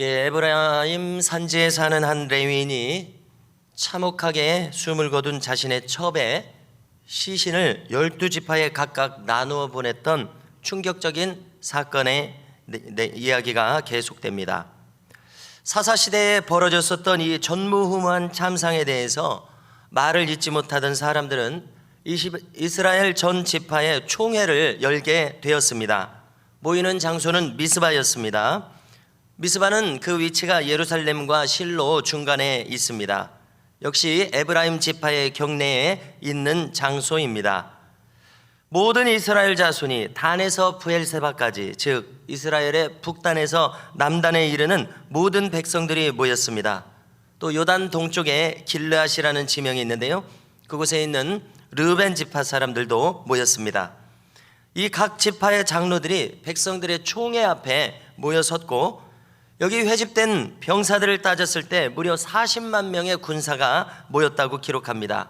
예, 에브라임 산지에 사는 한 레위인이 참혹하게 숨을 거둔 자신의 첩에 시신을 열두 지파에 각각 나누어 보냈던 충격적인 사건의 이야기가 계속됩니다. 사사 시대에 벌어졌었던 이 전무후무한 참상에 대해서 말을 잇지 못하던 사람들은 이스라엘 전 지파의 총회를 열게 되었습니다. 모이는 장소는 미스바였습니다. 미스바는 그 위치가 예루살렘과 실로 중간에 있습니다. 역시 에브라임 지파의 경내에 있는 장소입니다. 모든 이스라엘 자손이 단에서 부엘세바까지 즉 이스라엘의 북단에서 남단에 이르는 모든 백성들이 모였습니다. 또 요단 동쪽에 길르앗이라는 지명이 있는데요. 그곳에 있는 르벤 지파 사람들도 모였습니다. 이 각 지파의 장로들이 백성들의 총회 앞에 모여 섰고 여기 회집된 병사들을 따졌을 때 무려 40만 명의 군사가 모였다고 기록합니다.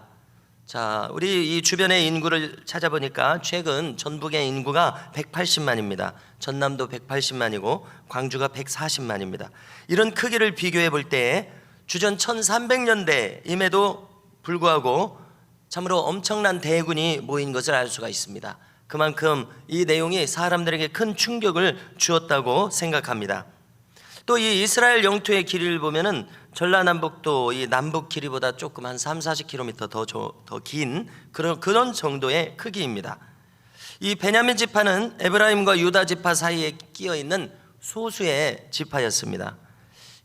자, 우리 이 주변의 인구를 찾아보니까 최근 전북의 인구가 180만입니다. 전남도 180만이고 광주가 140만입니다. 이런 크기를 비교해 볼 때 주전 1300년대임에도 불구하고 참으로 엄청난 대군이 모인 것을 알 수가 있습니다. 그만큼 이 내용이 사람들에게 큰 충격을 주었다고 생각합니다. 또 이 이스라엘 영토의 길이를 보면은 전라남북도 이 남북 길이보다 조금 한 3, 40km 더더긴 그런 그런 정도의 크기입니다. 이 베냐민 지파는 에브라임과 유다 지파 사이에 끼어 있는 소수의 지파였습니다.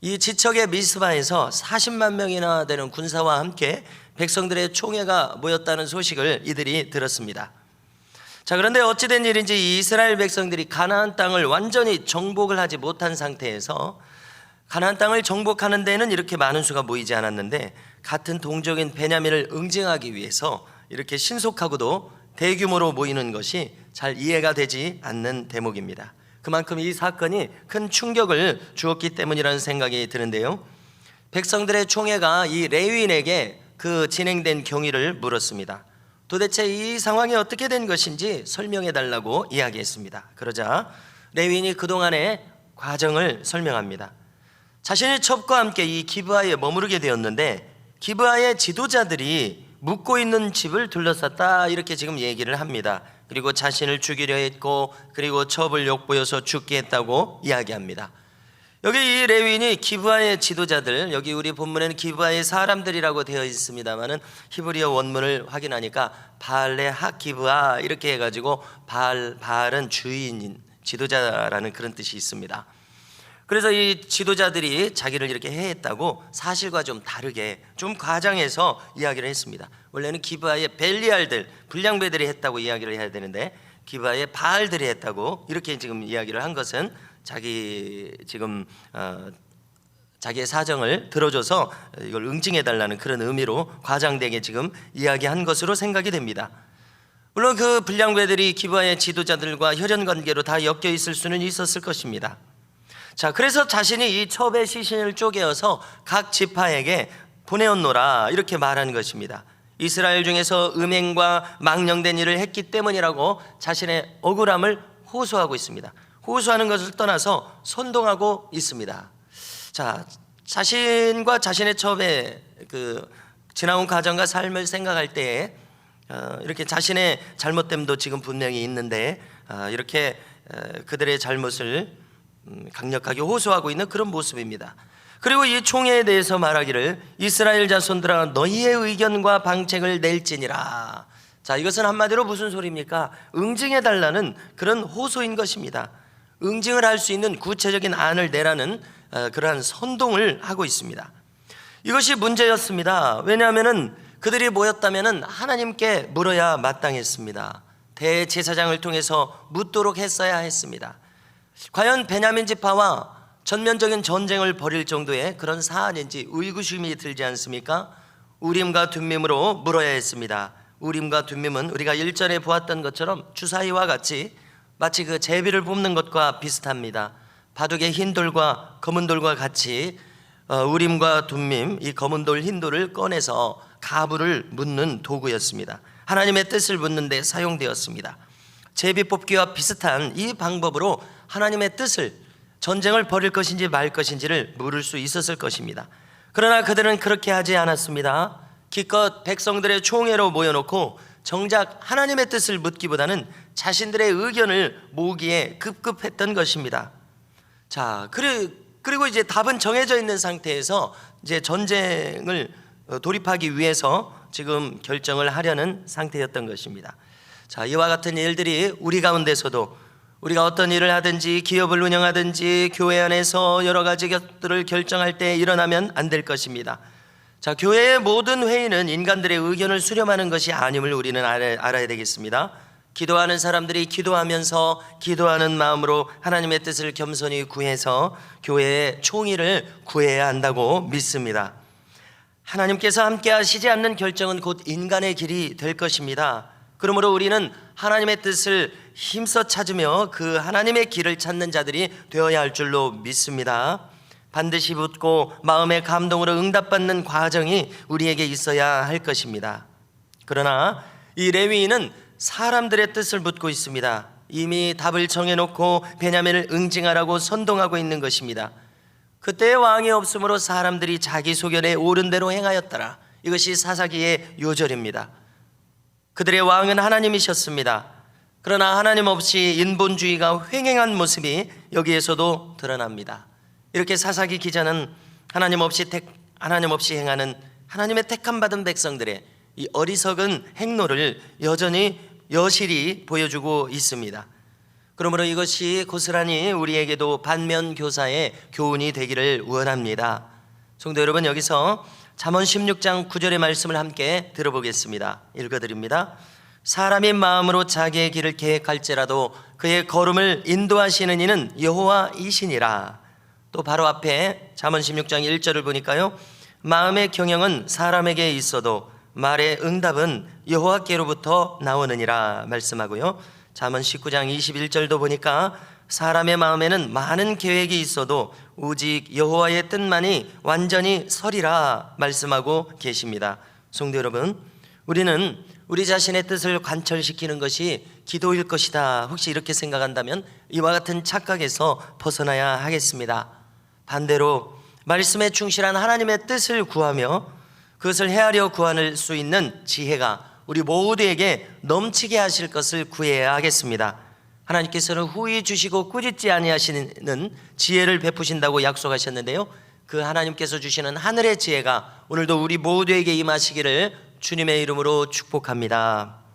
이 지척의 미스바에서 40만 명이나 되는 군사와 함께 백성들의 총회가 모였다는 소식을 이들이 들었습니다. 자, 그런데 어찌된 일인지 이 이스라엘 백성들이 가나안 땅을 완전히 정복을 하지 못한 상태에서 가나안 땅을 정복하는 데는 이렇게 많은 수가 모이지 않았는데 같은 동족인 베냐민을 응징하기 위해서 이렇게 신속하고도 대규모로 모이는 것이 잘 이해가 되지 않는 대목입니다. 그만큼 이 사건이 큰 충격을 주었기 때문이라는 생각이 드는데요. 백성들의 총회가 이 레위인에게 그 진행된 경위를 물었습니다. 도대체 이 상황이 어떻게 된 것인지 설명해 달라고 이야기했습니다. 그러자 레위인이 그동안의 과정을 설명합니다. 자신의 첩과 함께 이 기브아에 머무르게 되었는데 기브아의 지도자들이 묵고 있는 집을 둘러쌌다 이렇게 지금 얘기를 합니다. 그리고 자신을 죽이려 했고 그리고 첩을 욕보여서 죽게 했다고 이야기합니다. 여기 이 레위인이 기브아의 지도자들 여기 우리 본문에는 기브아의 사람들이라고 되어 있습니다만은 히브리어 원문을 확인하니까 바알레 하기브아 이렇게 해가지고 바알 바알은 주인인 지도자라는 그런 뜻이 있습니다. 그래서 이 지도자들이 자기를 이렇게 해했다고 사실과 좀 다르게 좀 과장해서 이야기를 했습니다. 원래는 기브아의 벨리알들 불량배들이 했다고 이야기를 해야 되는데 기브아의 바알들이 했다고 이렇게 지금 이야기를 한 것은 자기 지금 어, 자기의 사정을 들어줘서 이걸 응징해 달라는 그런 의미로 과장되게 지금 이야기한 것으로 생각이 됩니다. 물론 그 불량배들이 기브아의 지도자들과 혈연 관계로 다 엮여 있을 수는 있었을 것입니다. 자, 그래서 자신이 이 첩의 시신을 쪼개어서 각 지파에게 보내었노라 이렇게 말한 것입니다. 이스라엘 중에서 음행과 망령된 일을 했기 때문이라고 자신의 억울함을 호소하고 있습니다. 호소하는 것을 떠나서 선동하고 있습니다. 자, 자신과 자신의 첩의 그 지나온 과정과 삶을 생각할 때에 어, 이렇게 자신의 잘못됨도 지금 분명히 있는데 어, 이렇게 어, 그들의 잘못을 음, 강력하게 호소하고 있는 그런 모습입니다. 그리고 이 총회에 대해서 말하기를 이스라엘 자손들아 너희의 의견과 방책을 낼지니라. 자, 이것은 한마디로 무슨 소리입니까? 응징해 달라는 그런 호소인 것입니다. 응징을 할 수 있는 구체적인 안을 내라는 어, 그러한 선동을 하고 있습니다. 이것이 문제였습니다. 왜냐하면은 그들이 모였다면은 하나님께 물어야 마땅했습니다. 대제사장을 통해서 묻도록 했어야 했습니다. 과연 베냐민 지파와 전면적인 전쟁을 벌일 정도의 그런 사안인지 의구심이 들지 않습니까? 우림과 둠밈으로 물어야 했습니다. 우림과 둠밈은 우리가 일전에 보았던 것처럼 주사위와 같이 마치 그 제비를 뽑는 것과 비슷합니다. 바둑의 흰 돌과 검은 돌과 같이 어, 우림과 둠밈 이 검은 돌, 흰 돌을 꺼내서 가부를 묻는 도구였습니다. 하나님의 뜻을 묻는 데 사용되었습니다. 제비 뽑기와 비슷한 이 방법으로 하나님의 뜻을 전쟁을 벌일 것인지 말 것인지를 물을 수 있었을 것입니다. 그러나 그들은 그렇게 하지 않았습니다. 기껏 백성들의 총회로 모여놓고 정작 하나님의 뜻을 묻기보다는 자신들의 의견을 모으기에 급급했던 것입니다. 자, 그리- 그리고 이제 답은 정해져 있는 상태에서 이제 전쟁을 어, 돌입하기 위해서 지금 결정을 하려는 상태였던 것입니다. 자, 이와 같은 일들이 우리 가운데서도 우리가 어떤 일을 하든지 기업을 운영하든지 교회 안에서 여러 가지 것들을 결정할 때 일어나면 안 될 것입니다. 자, 교회의 모든 회의는 인간들의 의견을 수렴하는 것이 아님을 우리는 알아- 알아야 되겠습니다. 기도하는 사람들이 기도하면서 기도하는 마음으로 하나님의 뜻을 겸손히 구해서 교회의 총의를 구해야 한다고 믿습니다. 하나님께서 함께 하시지 않는 결정은 곧 인간의 길이 될 것입니다. 그러므로 우리는 하나님의 뜻을 힘써 찾으며 그 하나님의 길을 찾는 자들이 되어야 할 줄로 믿습니다. 반드시 붙고 마음의 감동으로 응답받는 과정이 우리에게 있어야 할 것입니다. 그러나 이 레위인은 사람들의 뜻을 묻고 있습니다. 이미 답을 정해놓고 베냐민을 응징하라고 선동하고 있는 것입니다. 그때 왕이 없으므로 사람들이 자기 소견에 옳은 대로 행하였더라. 이것이 사사기의 요절입니다. 그들의 왕은 하나님이셨습니다. 그러나 하나님 없이 인본주의가 횡행한 모습이 여기에서도 드러납니다. 이렇게 사사기 기자는 하나님 없이 택, 하나님 없이 행하는 하나님의 택함 받은 백성들의 이 어리석은 행로를 여전히 여실히 보여주고 있습니다. 그러므로 이것이 고스란히 우리에게도 반면 교사의 교훈이 되기를 원합니다. 성도 여러분 여기서 잠언 16장 9절의 말씀을 함께 들어보겠습니다. 읽어 드립니다. 사람이 마음으로 자기의 길을 계획할지라도 그의 걸음을 인도하시는 이는 여호와이시니라. 또 바로 앞에 잠언 16장 1절을 보니까요. 마음의 경영은 사람에게 있어도 말의 응답은 여호와께로부터 나오느니라 말씀하고요. 잠언 19장 21절도 보니까 사람의 마음에는 많은 계획이 있어도 오직 여호와의 뜻만이 완전히 서리라 말씀하고 계십니다. 성도 여러분, 우리는 우리 자신의 뜻을 관철시키는 것이 기도일 것이다. 혹시 이렇게 생각한다면 이와 같은 착각에서 벗어나야 하겠습니다. 반대로 말씀에 충실한 하나님의 뜻을 구하며 그것을 헤아려 구할 수 있는 지혜가 우리 모두에게 넘치게 하실 것을 구해야 하겠습니다. 하나님께서는 후히 주시고 꾸짖지 아니하시는 지혜를 베푸신다고 약속하셨는데요. 그 하나님께서 주시는 하늘의 지혜가 오늘도 우리 모두에게 임하시기를 주님의 이름으로 축복합니다.